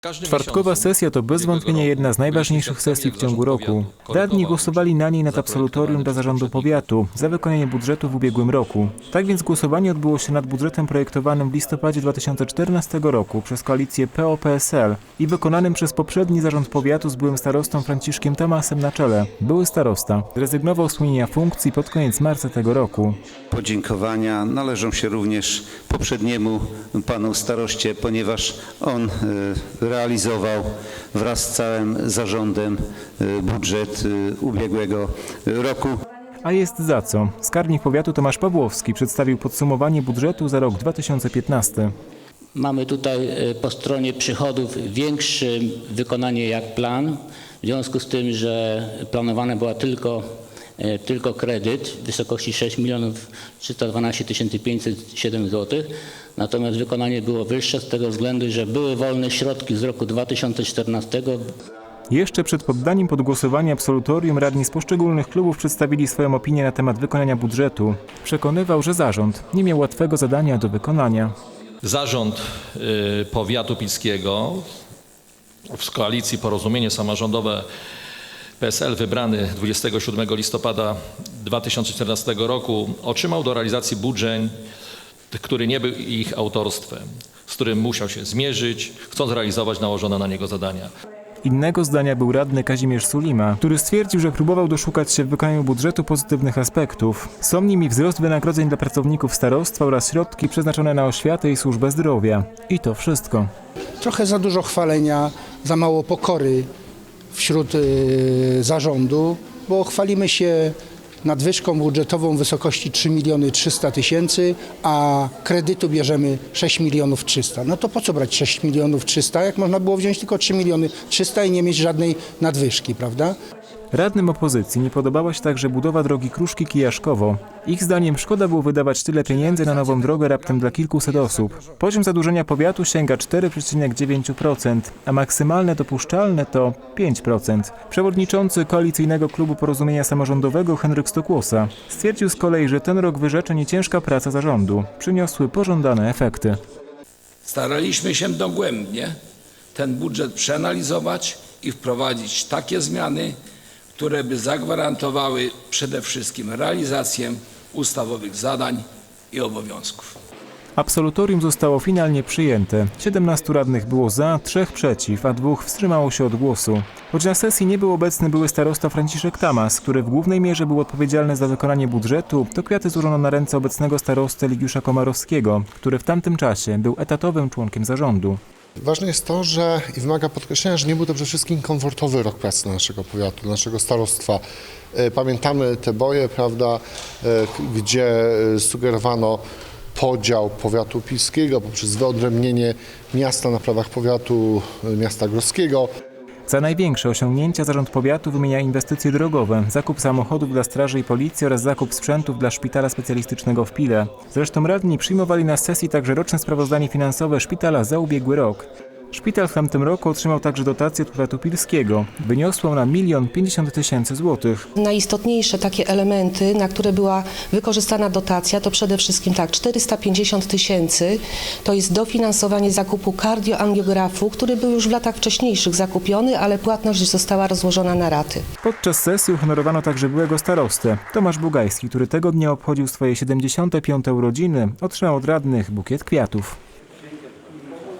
Czwartkowa sesja to bez wątpienia jedna z najważniejszych sesji w ciągu roku. Radni głosowali na niej nad absolutorium dla zarządu powiatu za wykonanie budżetu w ubiegłym roku. Tak więc głosowanie odbyło się nad budżetem projektowanym w listopadzie 2014 roku przez koalicję PO-PSL i wykonanym przez poprzedni zarząd powiatu z byłym starostą Franciszkiem Tamasem na czele. Były starosta zrezygnował z pełnienia funkcji pod koniec marca tego roku. Podziękowania należą się również poprzedniemu panu staroście, ponieważ on e, realizował wraz z całym zarządem e, budżet e, ubiegłego roku. A jest za co. Skarbnik powiatu Tomasz Pawłowski przedstawił podsumowanie budżetu za rok 2015. Mamy tutaj po stronie przychodów większe wykonanie jak plan, w związku z tym, że planowana była tylko, tylko kredyt w wysokości 6 milionów 312 507 zł. Natomiast wykonanie było wyższe z tego względu, że były wolne środki z roku 2014 Jeszcze przed poddaniem pod głosowanie absolutorium radni z poszczególnych klubów przedstawili swoją opinię na temat wykonania budżetu. Przekonywał, że zarząd nie miał łatwego zadania do wykonania. Zarząd y, Powiatu Pilskiego w koalicji Porozumienie Samorządowe PSL wybrany 27 listopada 2014 roku otrzymał do realizacji budżet, który nie był ich autorstwem, z którym musiał się zmierzyć, chcąc realizować nałożone na niego zadania. Innego zdania był radny Kazimierz Sulima, który stwierdził, że próbował doszukać się w wykonaniu budżetu pozytywnych aspektów. Są nimi wzrost wynagrodzeń dla pracowników starostwa oraz środki przeznaczone na oświatę i służbę zdrowia. I to wszystko. trochę za dużo chwalenia, za mało pokory wśród y, zarządu, bo chwalimy się nadwyżką budżetową w wysokości 3 miliony 300 tysięcy, a kredytu bierzemy 6 milionów 300. No to po co brać 6 milionów 300, jak można było wziąć tylko 3 miliony 300 i nie mieć żadnej nadwyżki, prawda? Radnym opozycji nie podobała się także budowa drogi Kruszki-Kijaszkowo. Ich zdaniem szkoda było wydawać tyle pieniędzy na nową drogę raptem dla kilkuset osób. Poziom zadłużenia powiatu sięga 4,9%, a maksymalne dopuszczalne to 5%. Przewodniczący Koalicyjnego Klubu Porozumienia Samorządowego Henryk Stokłosa stwierdził z kolei, że ten rok wyrzeczeń i ciężka praca zarządu przyniosły pożądane efekty. Staraliśmy się dogłębnie ten budżet przeanalizować i wprowadzić takie zmiany, które by zagwarantowały przede wszystkim realizację ustawowych zadań i obowiązków. Absolutorium zostało finalnie przyjęte. 17 radnych było za, 3 przeciw, a dwóch wstrzymało się od głosu. Choć na sesji nie był obecny były starosta Franciszek Tamas, który w głównej mierze był odpowiedzialny za wykonanie budżetu, to kwiaty złożono na ręce obecnego starosty Ligiusza Komarowskiego, który w tamtym czasie był etatowym członkiem zarządu. Ważne jest to, że i wymaga podkreślenia, że nie był to przede wszystkim komfortowy rok pracy naszego powiatu, naszego starostwa. E, Pamiętamy te boje, prawda, e, gdzie e, sugerowano podział powiatu pilskiego poprzez wyodrębnienie miasta na prawach powiatu miasta grodzkiego. Za największe osiągnięcia zarząd powiatu wymienia inwestycje drogowe, zakup samochodów dla straży i policji oraz zakup sprzętów dla szpitala specjalistycznego w Pile. Zresztą radni przyjmowali na sesji także roczne sprawozdanie finansowe szpitala za ubiegły rok. Szpital w tamtym roku otrzymał także dotację od powiatu pilskiego. Wyniosła ona 1 50 tysięcy złotych. Najistotniejsze takie elementy, na które była wykorzystana dotacja, to przede wszystkim tak, 450 tysięcy to jest dofinansowanie zakupu kardioangiografu, który był już w latach wcześniejszych zakupiony, ale płatność została rozłożona na raty. Podczas sesji uhonorowano także byłego starostę, Tomasz Bugajski, który tego dnia obchodził swoje 75. urodziny, otrzymał od radnych bukiet kwiatów.